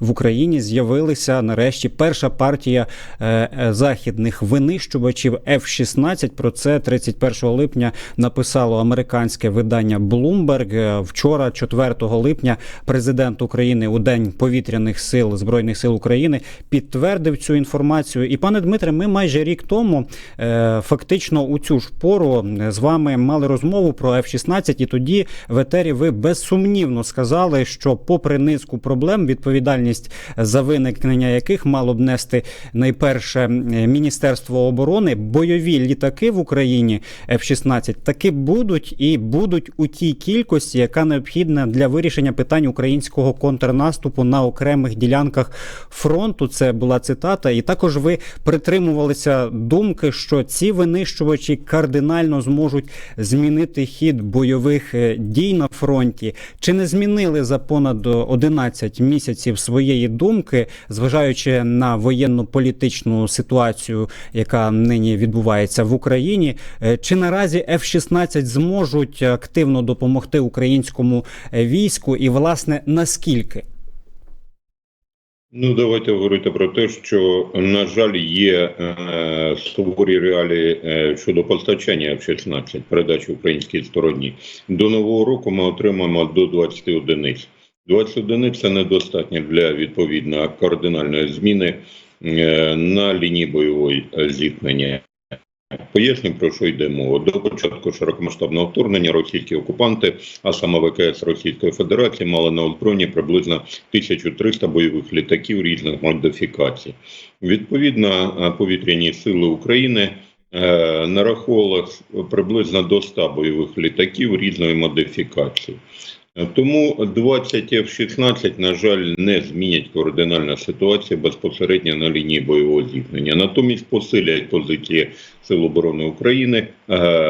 в Україні з'явилися нарешті перша партія е, е, західних винищувачів F-16. Про це 31 липня написало американське видання Bloomberg. Е, Вчора, 4 липня, президент України у день повітряних сил збройних сил України підтвердив цю інформацію. І пане Дмитре, ми майже рік тому фактично у цю ж пору з вами мали розмову про F-16, і тоді в етері ви безсумнівно сказали, що, попри низку проблем, відповідальність за виникнення яких мало б нести найперше е, Міністерство оборони, бойові літаки в Україні F-16 таки будуть і будуть у тій кількості, яка необхідна для вирішення питань українського контрнаступу на окремих ділянках фронту. Це була цитата, і також ви притримувалися думки, що ці винищувачі кардинально зможуть змінити хід бойових е, дій на фронті. Чи не змінили за понад 11 місяців своєї думки, зважаючи на воєнно-політичну ситуацію, яка нині відбувається в Україні? Е, Чи наразі F-16 зможуть активно допомогти українському е, війську, і власне наскільки? Ну, давайте говорити про те, що на жаль є е, суворі реалії е, щодо постачання F-16, передачі українській стороні. До нового року ми отримаємо до 20 одиниць. 20 одиниць це недостатньо для відповідно кардинальної зміни е, на лінії бойової е, зіткнення. Поясню, про що йде мова. До початку широкомасштабного вторгнення російські окупанти, а саме ВКС Російської Федерації, мали на озброєнні приблизно 1300 бойових літаків різних модифікацій. Відповідно, е, повітряні сили України нараховували приблизно до 100 бойових літаків різної модифікації. Е, Тому 20 F-16, на жаль, не змінять кардинальну ситуацію безпосередньо на лінії бойового зіткнення. Натомість посилять позиції Сил оборони України е,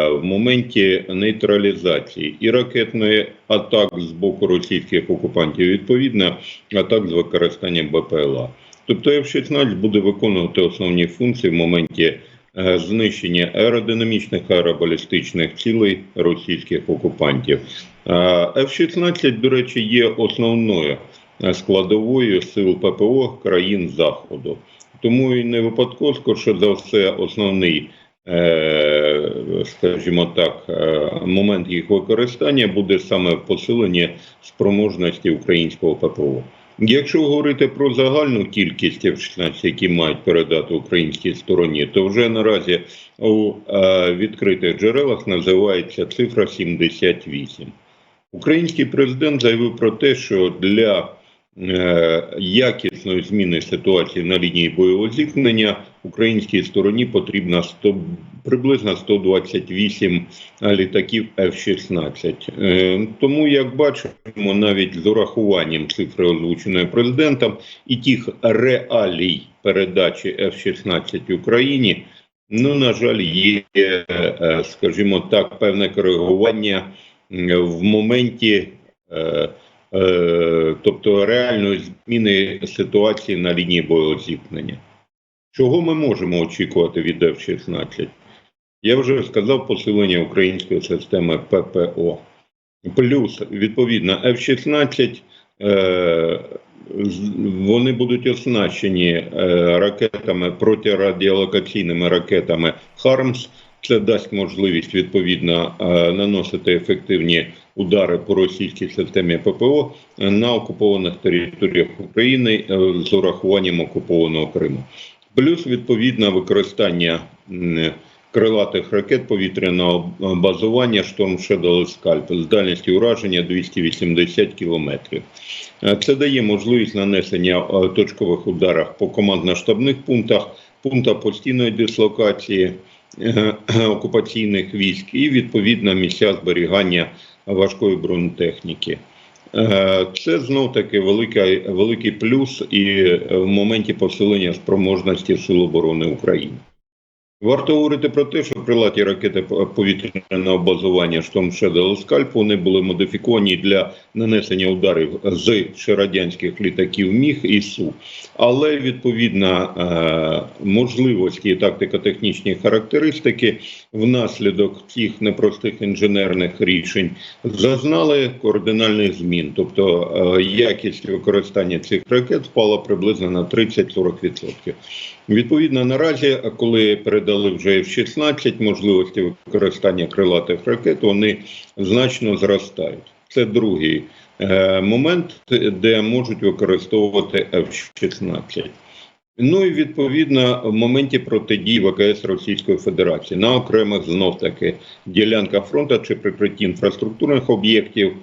в моменті нейтралізації і ракетної атак з боку російських окупантів, відповідно, атак з використанням БПЛА. Тобто F-16 буде виконувати основні функції в моменті е, знищення аеродинамічних аеробалістичних цілей російських окупантів. Е, F-16, до речі, є основною е, складовою сил ППО країн Заходу. Тому і не випадково, скорше за все, основний, е, скажімо так, момент їх використання буде саме в посиленні спроможності українського ППО. Якщо говорити про загальну кількість F-16, які мають передати українській стороні, то вже наразі у відкритих джерелах називається цифра 78. Український президент заявив про те, що для е, якісної зміни ситуації на лінії бойового зіткнення українській стороні потрібно 100, приблизно 128 літаків F-16. Е, тому, як бачимо, навіть з урахуванням цифри озвученої президентом і тих реалій передачі F-16 Україні, ну, на жаль, є, е, скажімо так, певне коригування в моменті, е, е, тобто реальної зміни ситуації на лінії бойового зіткнення. Чого ми можемо очікувати від F-16? Я вже сказав посилення української системи ППО. Плюс, відповідно, F-16 е, вони будуть оснащені е, ракетами протирадіолокаційними ракетами ХАРМС. Це дасть можливість відповідно е, наносити ефективні удари по російській системі ППО на окупованих територіях України е, з урахуванням окупованого Криму. Плюс відповідно використання крилатих ракет повітряного базування Шторм Shadow Scalp з дальністю ураження 280 кілометрів. Е, Це дає можливість нанесення е, точкових ударів по командно-штабних пунктах, пунктах постійної дислокації е, окупаційних військ і відповідно місця зберігання важкої бронетехніки. Е, Це знов таки великий, великий плюс і е, в моменті посилення спроможності Сил оборони України. Варто говорити про те, що крилаті ракети повітряного базування «Штом Шедел Скальп» вони були модифіковані для нанесення ударів з ще радянських літаків МіГ і СУ. Але відповідно е, можливості і тактико-технічні характеристики внаслідок цих непростих інженерних рішень зазнали кардинальних змін. Тобто е, якість використання цих ракет впала приблизно на 30-40%. Відповідно, наразі, коли передали вже F-16, можливості використання крилатих ракет, вони значно зростають. Це другий е, момент, де можуть використовувати F-16. Ну і відповідно в моменті протидії ВКС Російської Федерації на окремих знов таки ділянках фронту чи прикритті інфраструктурних об'єктів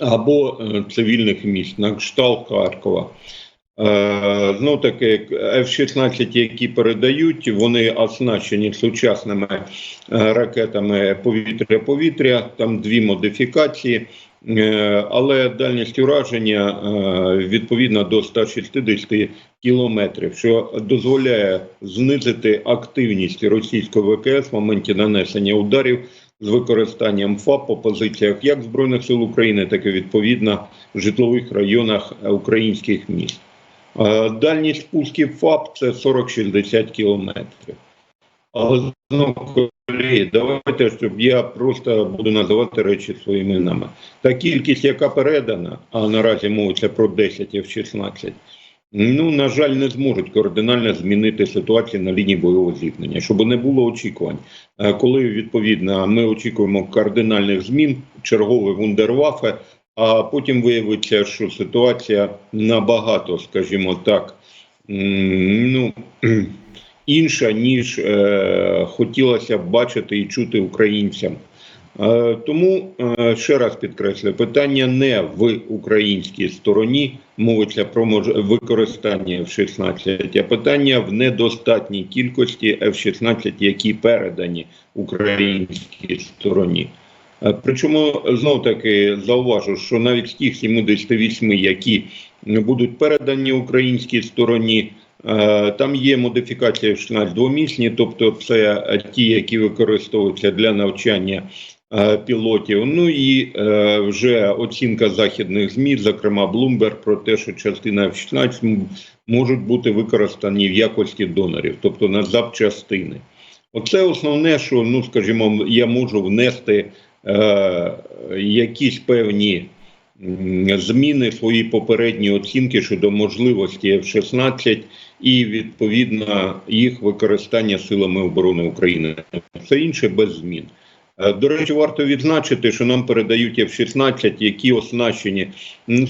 або е, цивільних міст на кшталт Харкова. Е, Знов таки F-16, які передають, вони оснащені сучасними е, ракетами повітря-повітря, там дві модифікації, Е, але дальність ураження відповідно до 160 кілометрів, що дозволяє знизити активність російського ВКС в моменті нанесення ударів з використанням ФАП по позиціях як Збройних сил України, так і відповідно житлових районах українських міст. Е, Дальність спусків ФАП це 40-60 кілометрів. Але знову давайте, щоб я просто буду називати речі своїми іменами. Та кількість, яка передана, а наразі мовиться про 10 F-16, ну, на жаль, не зможуть кардинально змінити ситуацію на лінії бойового зіткнення, щоб не було очікувань. Е, Коли відповідно ми очікуємо кардинальних змін, черговий вундервафе, а потім виявиться, що ситуація набагато, скажімо так, ну, інша, ніж е, хотілося б бачити і чути українцям. Е, тому е, ще раз підкреслю, питання не в українській стороні, мовиться про використання F-16, а питання в недостатній кількості F-16, які передані українській стороні. Е, Причому знов таки зауважу, що навіть з тих 78, які будуть передані українській стороні, е, там є модифікація F-16 двомісні, тобто це е, ті, які використовуються для навчання пілотів. Ну і вже оцінка західних ЗМІ, зокрема Bloomberg, про те, що частина F-16 можуть бути використані в якості донорів, тобто на запчастини. Оце основне, що ну скажімо, я можу внести якісь певні зміни свої попередні оцінки щодо можливості F-16 і відповідно їх використання силами оборони України. Все інше без змін. Е, До речі, варто відзначити, що нам передають F-16, які оснащені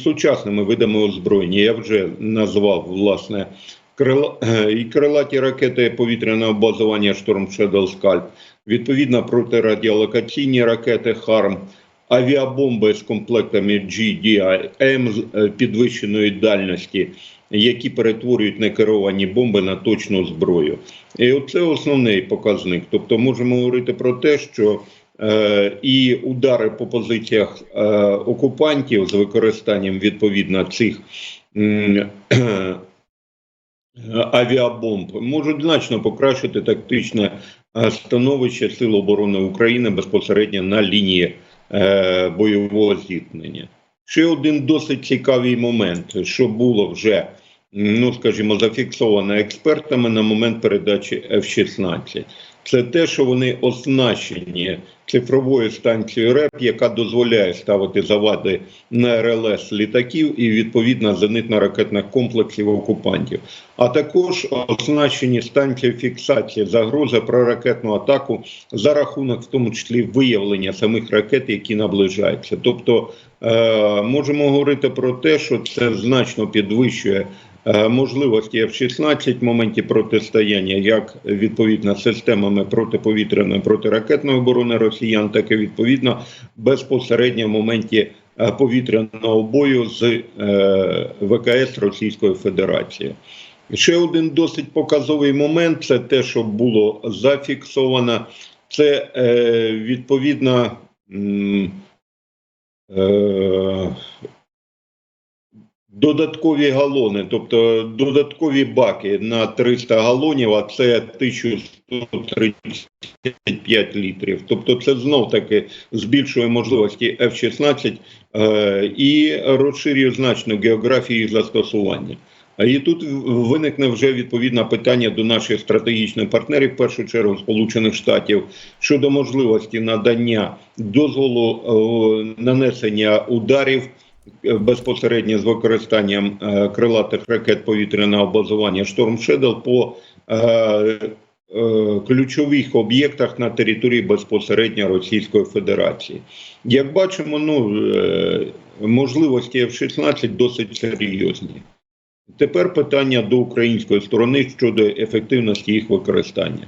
сучасними видами озброєння. Я вже назвав власне крила, е, і крилаті ракети повітряного базування Шторм Shadow Скальп, відповідно протирадіолокаційні ракети ХАРМ, авіабомби з комплектами GDIM е, підвищеної дальності, які перетворюють некеровані бомби на точну зброю. І це основний показник. Тобто можемо говорити про те, що е, і удари по позиціях е, окупантів з використанням відповідно цих авіабомб можуть значно покращити тактичне е, становище Сил оборони України безпосередньо на лінії е, бойового зіткнення. Ще один досить цікавий момент, що було вже, ну скажімо, зафіксовано експертами на момент передачі F-16. Це те, що вони оснащені цифровою станцією РЕП, яка дозволяє ставити завади на РЛС літаків і відповідно зенитно-ракетних комплексів окупантів, а також оснащені станцією фіксації загрози про ракетну атаку за рахунок, в тому числі, виявлення самих ракет, які наближаються. Тобто е, можемо говорити про те, що це значно підвищує. Е, Можливості F-16 в моменті протистояння як відповідно системами протиповітряної протиракетної оборони росіян, так і відповідно безпосередньо в моменті е, повітряного бою з е, ВКС Російської Федерації. Ще один досить показовий момент це те, що було зафіксовано. Це відповідно додаткові галони, тобто додаткові баки на 300 галонів, а це 1135 літрів. Тобто це знов таки збільшує можливості F-16 е, і розширює значно географію застосування. І тут виникне вже відповідне питання до наших стратегічних партнерів, в першу чергу Сполучених Штатів, щодо можливості надання дозволу е, нанесення ударів безпосередньо з використанням е, крилатих ракет повітряного базування Storm Shadow по е, е, ключових об'єктах на території безпосередньо Російської Федерації. Як бачимо, ну можливості F-16 досить серйозні. Тепер питання до української сторони щодо ефективності їх використання.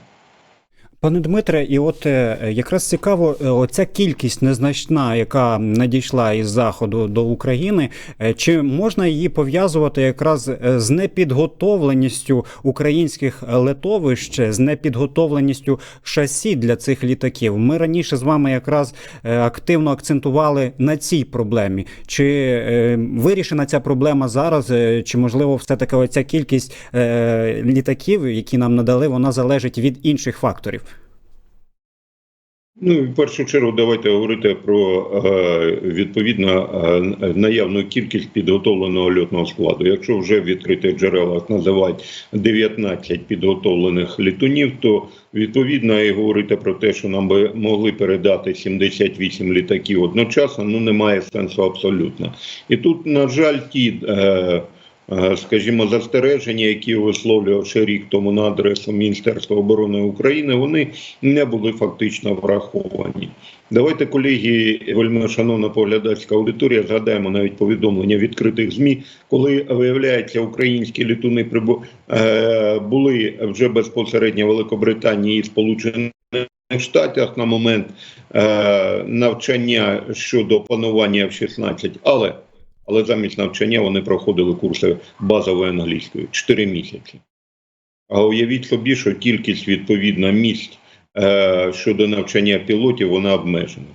Пане Дмитре, і от е, якраз цікаво, е, оця кількість незначна, яка надійшла із заходу до України, е, чи можна її пов'язувати якраз з непідготовленістю українських летовищ, з непідготовленістю шасі для цих літаків? Ми раніше з вами якраз активно акцентували на цій проблемі. Чи вирішена ця проблема зараз? Чи можливо все таки оця кількість літаків, які нам надали, вона залежить від інших факторів? Ну, в першу чергу, давайте говорити про е, відповідно е, наявну кількість підготовленого льотного складу. Якщо вже в відкритих джерелах називають 19 підготовлених літунів, то відповідно і говорити про те, що нам би могли передати 78 літаків одночасно, ну немає сенсу абсолютно. І тут, на жаль, ті. Е, Скажімо, застереження, які висловлював ще рік тому на адресу Міністерства оборони України, вони не були фактично враховані. Давайте, колеги, вельми шановна поглядацька аудиторія, згадаємо навіть повідомлення відкритих ЗМІ, коли виявляється, українські літуни е, були вже безпосередньо в Великобританії і Сполучених Штатах на момент е, навчання щодо панування F-16, але але замість навчання вони проходили курси базової англійської 4 місяці. А уявіть собі, що кількість відповідно місць е, щодо навчання пілотів вона обмежена.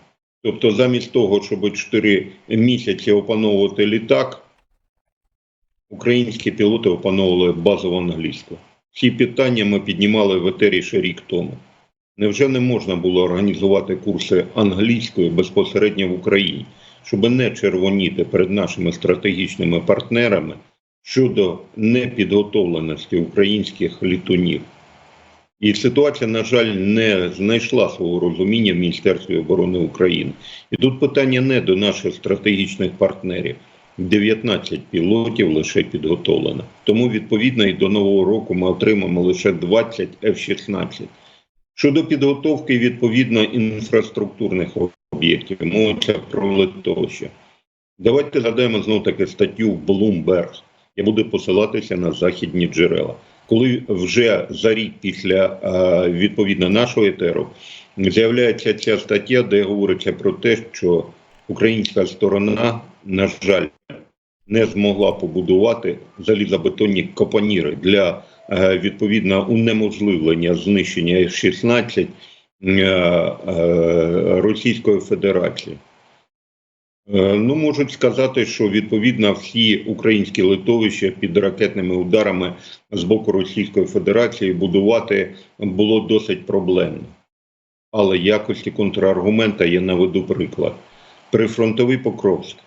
Тобто, замість того, щоб 4 місяці опановувати літак, українські пілоти опановували базову англійську. Ці питання ми піднімали в етері ще рік тому. Невже не можна було організувати курси англійської безпосередньо в Україні? Щоб не червоніти перед нашими стратегічними партнерами щодо непідготовленості українських літунів. І ситуація, на жаль, не знайшла свого розуміння в Міністерстві оборони України. І тут питання не до наших стратегічних партнерів. 19 пілотів лише підготовлено. Тому, відповідно, і до нового року ми отримаємо лише 20 F-16. Щодо підготовки відповідно інфраструктурних об'єктів, мовиться про литовище. Давайте згадаємо знову таки статтю в Bloomberg. Я буду посилатися на західні джерела. Коли вже за рік після е, відповідно нашого етеру з'являється ця стаття, де говориться про те, що українська сторона, на жаль, не змогла побудувати залізобетонні капоніри для е, відповідно унеможливлення знищення F-16 е, е, Російської Федерації. Е, Ну, можуть сказати, що відповідно всі українські литовища під ракетними ударами з боку Російської Федерації будувати було досить проблемно. Але якості контраргумента я наведу приклад. Прифронтовий Покровськ.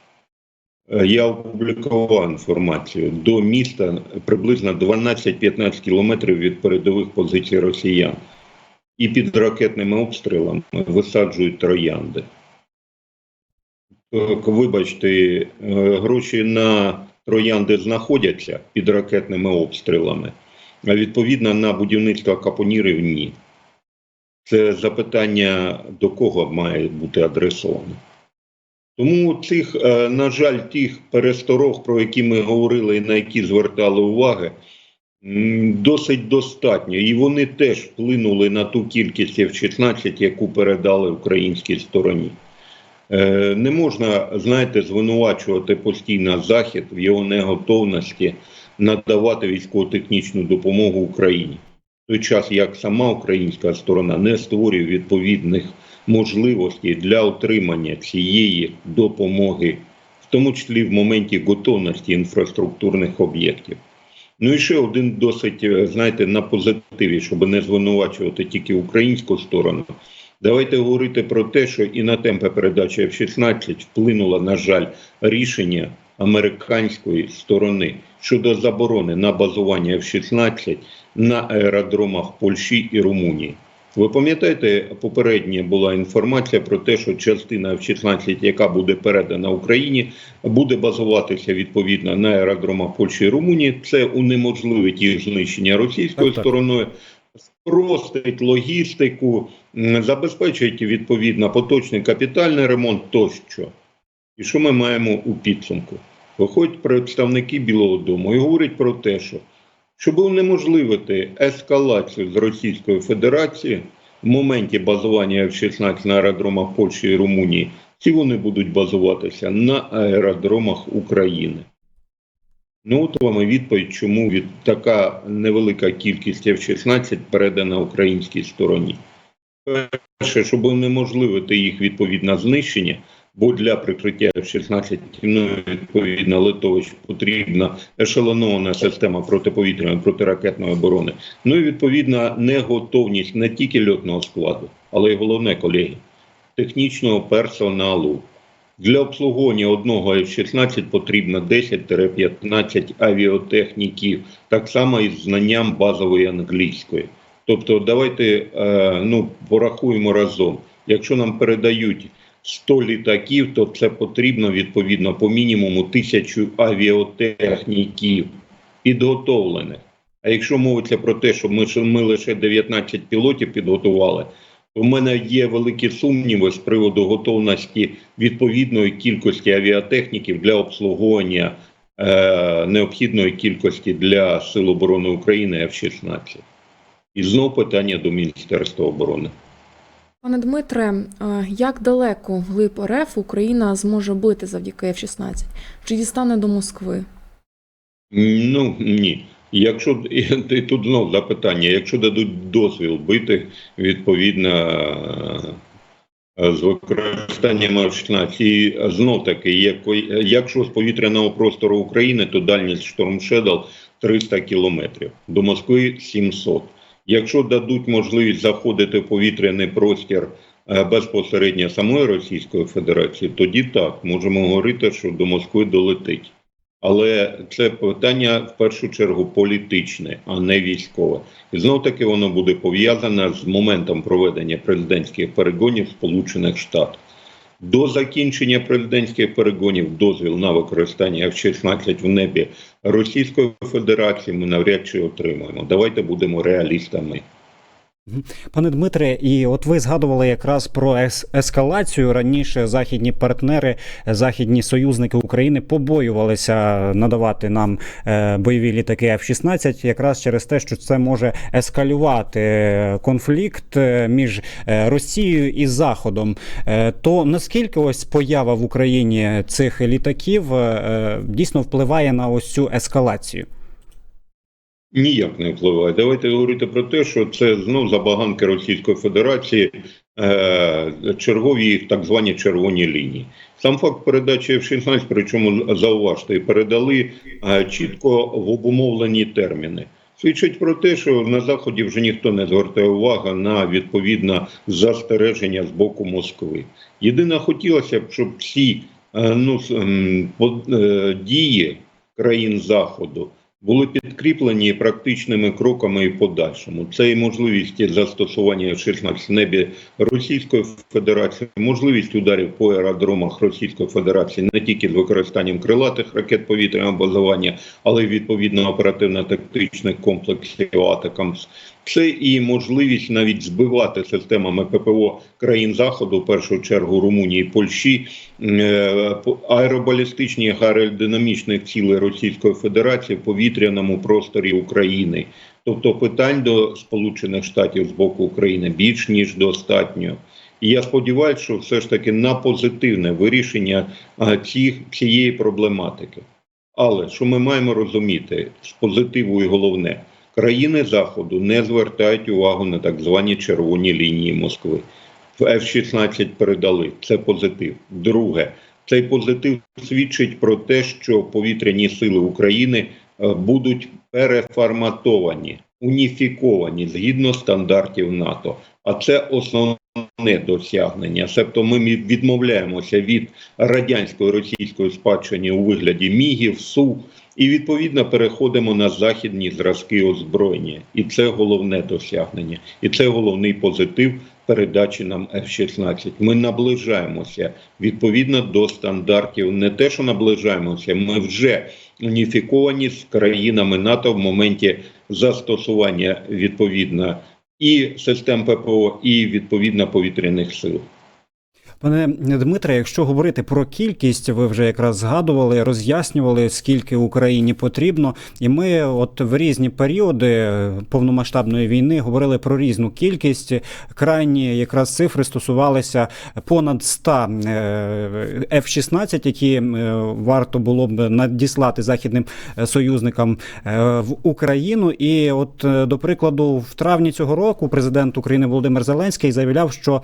Е, Я опублікував інформацію до міста приблизно 12-15 кілометрів від передових позицій росіян. І під ракетними обстрілами висаджують троянди. Вибачте, е, гроші на троянди знаходяться під ракетними обстрілами, а відповідно на будівництво капонірів ні. Це запитання до кого має бути адресоване. Тому цих, е, на жаль, тих пересторог, про які ми говорили і на які звертали уваги, досить достатньо. І вони теж вплинули на ту кількість F-16, яку передали українській стороні. Е, Не можна, знаєте, звинувачувати постійно Захід в його неготовності надавати військово-технічну допомогу Україні. В той час як сама українська сторона не створює відповідних можливостей для отримання цієї допомоги в тому числі в моменті готовності інфраструктурних об'єктів. Ну і ще один досить, е, знаєте, на позитиві, щоб не звинувачувати тільки українську сторону. Давайте говорити про те, що і на темпи передачі F-16 вплинуло, на жаль, рішення американської сторони щодо заборони на базування F-16 на аеродромах Польщі і Румунії. Ви пам'ятаєте, попередня була інформація про те, що частина F-16, яка буде передана Україні, буде базуватися відповідно на аеродромах Польщі і Румунії. Це унеможливить їх знищення російською Так, стороною, спростить логістику, забезпечить відповідно поточний капітальний ремонт тощо. І що ми маємо у підсумку? Виходять представники Білого Дому і говорять про те, що щоб унеможливити ескалацію з Російської Федерації в моменті базування F-16 на аеродромах Польщі і Румунії, ці вони будуть базуватися на аеродромах України. Ну, от вам і відповідь, чому від така невелика кількість F-16 передана українській стороні. Перше, щоб унеможливити їх відповідне знищення, бо для прикриття F-16 ну, відповідно литовищ потрібна ешелонована система протиповітряної протиракетної оборони. Ну і відповідна неготовність не тільки льотного складу, але й головне, колеги, технічного персоналу. Для обслуговування одного F-16 потрібно 10-15 авіатехніків, так само і з знанням базової англійської. Тобто, давайте е, ну, порахуємо разом. Якщо нам передають 100 літаків, то це потрібно відповідно по мінімуму тисячу авіатехніків підготовлених. А якщо мовиться про те, що ми, ми лише 19 пілотів підготували, то в мене є великі сумніви з приводу готовності відповідної кількості авіатехніків для обслуговування е, необхідної кількості для Сил оборони України F-16. І знову питання до Міністерства оборони. Пане Дмитре, е, як далеко вглиб РФ Україна зможе бити завдяки F-16? Чи дістане до Москви? Ну ні. Якщо і тут знов запитання, якщо дадуть дозвіл бити відповідно е, з використанням F-16, і знов таки, як- якщо з повітряного простору України, то дальність Shadow 300 кілометрів, до Москви 700. Якщо дадуть можливість заходити в повітряний простір е, безпосередньо самої Російської Федерації, тоді так можемо говорити, що до Москви долетить. Але це питання в першу чергу політичне, а не військове. І знов таки воно буде пов'язане з моментом проведення президентських перегонів Сполучених Штатах. До закінчення президентських перегонів дозвіл на використання F-16 в небі Російської Федерації ми навряд чи отримаємо. Давайте будемо реалістами. Пане Дмитре, і от ви згадували якраз про ес- ескалацію. Раніше західні партнери, західні союзники України побоювалися надавати нам е, бойові літаки F-16, якраз через те, що це може ескалювати е, конфлікт е, між Росією і Заходом. То наскільки ось поява в Україні цих літаків дійсно впливає на ось цю ескалацію? Ніяк не впливає. Давайте говорити про те, що це знов забаганки Російської Федерації, е, чергові їх так звані червоні лінії. Сам факт передачі F-16, причому зауважте, передали е, чітко в обумовлені терміни. Свідчить про те, що на заході вже ніхто не звертає увагу на відповідне застереження з боку Москви. Єдине хотілося б, щоб всі е, ну, е, дії країн Заходу були підкріплені практичними кроками і подальшому. Це і можливість застосування F-16 в небі Російської Федерації, можливість ударів по аеродромах Російської Федерації не тільки з використанням крилатих ракет повітряного базування, але й відповідно оперативно-тактичних комплексів Атакамс. Це і можливість навіть збивати системами ППО країн Заходу, в першу чергу Румунії, Польщі, е, аеробалістичні аеродинамічних цілей Російської Федерації в повітряному просторі України. Тобто питань до Сполучених Штатів з боку України більш ніж достатньо. І я сподіваюся, що все ж таки на позитивне вирішення цих, цієї проблематики. Але що ми маємо розуміти з позитиву і головне, країни Заходу не звертають увагу на так звані червоні лінії Москви. В F-16 передали це позитив. Друге, Цей позитив свідчить про те, що повітряні сили України е, будуть переформатовані, уніфіковані згідно стандартів НАТО. А це основне досягнення. Себто ми відмовляємося від радянської російської спадщини у вигляді мігів, су, і відповідно переходимо на західні зразки озброєння. І це головне досягнення, і це головний позитив передачі нам F-16. Ми наближаємося відповідно до стандартів. Не те, що наближаємося, ми вже уніфіковані з країнами НАТО в моменті застосування відповідно і систем ППО, і відповідно повітряних сил. Пане Дмитре, якщо говорити про кількість, ви вже якраз згадували, роз'яснювали, скільки Україні потрібно, і ми, от в різні періоди повномасштабної війни, говорили про різну кількість. Крайні якраз цифри стосувалися понад 100 е, F-16, які е, варто було б надіслати західним е, союзникам в Україну. І от до прикладу, в травні цього року президент України Володимир Зеленський заявляв, що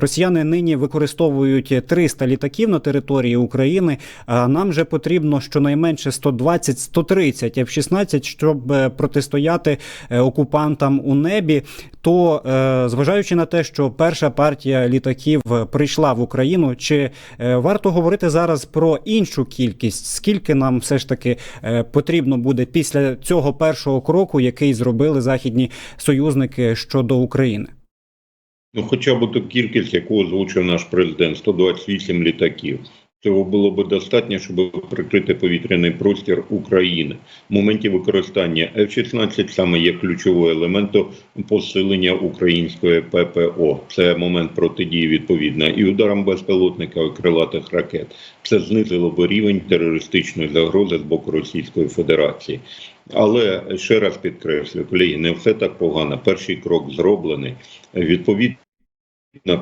росіяни нині використовують 300 літаків на території України. А нам же потрібно щонайменше 120-130 F-16, щоб е, протистояти е, окупантам у небі. То е, зважаючи на те, що перша партія літаків прийшла в Україну, чи варто говорити зараз про іншу кількість? Скільки нам все ж таки потрібно буде після цього першого кроку, який зробили західні союзники щодо України? Ну, хоча б ту кількість, яку озвучив наш президент, 128 літаків. Цього було б достатньо, щоб прикрити повітряний простір України. В моменті використання F-16 саме є ключовим елементом посилення української ППО. Це момент протидії відповідно і ударам безпілотника і крилатих ракет. Це знизило б рівень терористичної загрози з боку Російської Федерації. Але ще раз підкреслю, колеги, не все так погано. Перший крок зроблений. Відповідно,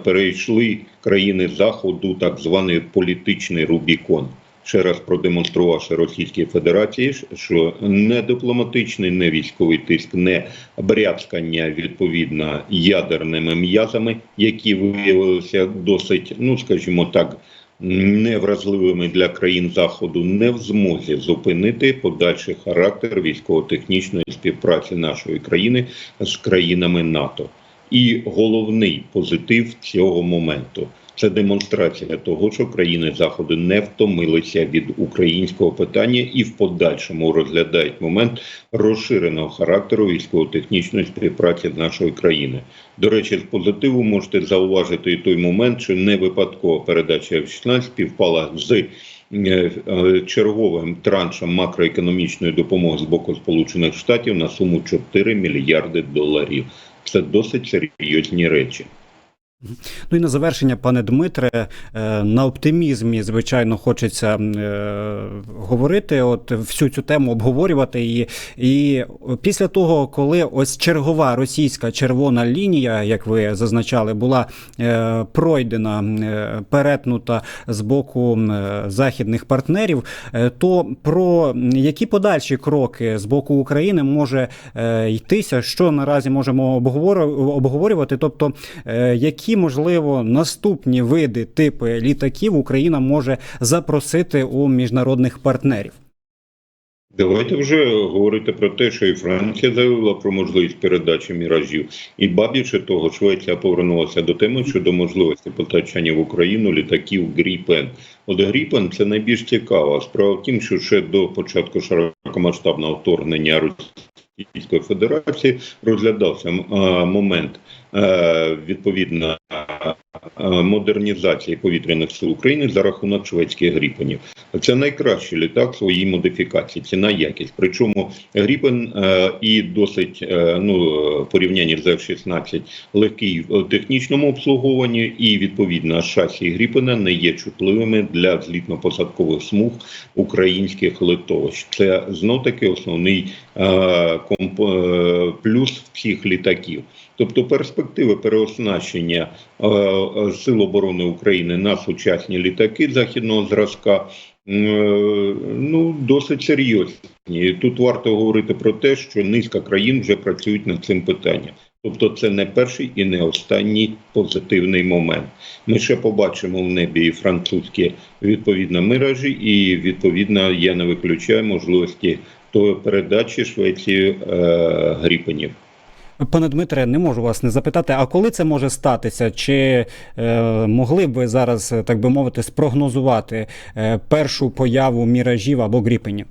перейшли країни Заходу так званий політичний Рубікон. Ще раз продемонструвавши Російській Федерації, що не дипломатичний, не військовий тиск, не бряцкання відповідно ядерними м'язами, які виявилися досить, ну скажімо так, невразливими для країн Заходу, не в змозі зупинити подальший характер військово-технічної співпраці нашої країни з країнами НАТО. І головний позитив цього моменту це демонстрація того, що країни Заходу не втомилися від українського питання і в подальшому розглядають момент розширеного характеру військово-технічної співпраці з нашою країною. До речі, з позитиву можете зауважити і той момент, що не випадково передача F-16 співпала з е, черговим траншем макроекономічної допомоги з боку Сполучених Штатів на суму 4 мільярди доларів. Це досить серйозні речі. Ну і на завершення, пане Дмитре, е, на оптимізмі, звичайно, хочеться е, говорити, от всю цю тему обговорювати її. І після того, коли ось чергова російська червона лінія, як ви зазначали, була е, пройдена, перетнута з боку західних партнерів, то про які подальші кроки з боку України може йтися, що наразі можемо обговорю- обговорювати, тобто е, які можливо наступні види типи літаків Україна може запросити у міжнародних партнерів. Давайте вже говорити про те, що і Франція заявила про можливість передачі міражів, і ба того, Швеція повернулася до теми щодо можливості постачання в Україну літаків Гріпен. От Гріпен це найбільш цікаво. Справа в тім, що ще до початку широкомасштабного вторгнення Російської Федерації розглядався момент е, відповідно е, модернізації повітряних сил України за рахунок шведських гріпенів. Це найкращий літак своїй модифікації, ціна якість. Причому Гріпен е, і досить е, ну е, порівнянні з F-16 легкий в технічному обслуговуванні, і відповідно шасі Гріпена не є чутливими для злітно-посадкових смуг українських литовищ. Це знов таки основний е, е, плюс всіх літаків. Тобто перспективи переоснащення е, е, Сил оборони України на сучасні літаки західного зразка е, ну, досить серйозні. Тут варто говорити про те, що низка країн вже працюють над цим питанням. Тобто, це не перший і не останній позитивний момент. Ми ще побачимо в небі і французькі відповідно миражі, і відповідно я не виключаю можливості передачі Швеції е, гріпенів. Пане Дмитре, не можу вас не запитати, а коли це може статися? Чи е, могли б ви зараз, так би мовити, спрогнозувати е, першу появу міражів або гріпенів?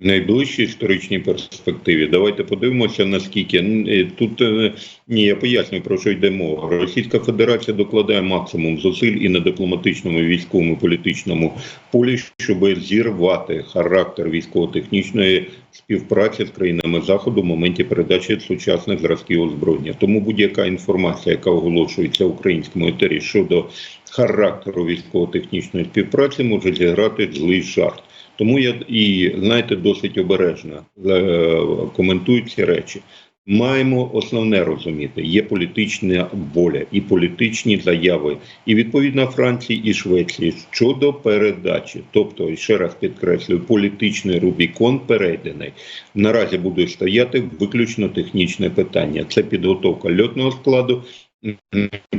В найближчій історичній перспективі давайте подивимося, наскільки е, тут е, ні, я поясню про що йде мова. Російська Федерація докладає максимум зусиль і на дипломатичному, і військовому, і політичному полі, щоб зірвати характер військово-технічної співпраці з країнами заходу в моменті передачі сучасних зразків озброєння. Тому будь-яка інформація, яка оголошується в українському етері щодо характеру військово-технічної співпраці, може зіграти злий жарт. Тому я і знаєте досить обережно е, коментую ці речі. Маємо основне розуміти: є політична воля і політичні заяви, і відповідно Франції і Швеції щодо передачі. Тобто, ще раз підкреслюю, політичний Рубікон перейдений. Наразі буде стояти виключно технічне питання. Це підготовка льотного складу,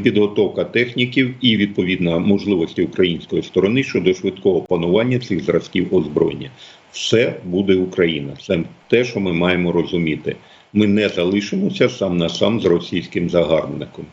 підготовка техніків і відповідно можливості української сторони щодо швидкого панування цих зразків озброєння. Все буде Україна. Це те, що ми маємо розуміти. Ми не залишимося сам на сам з російським загарбником.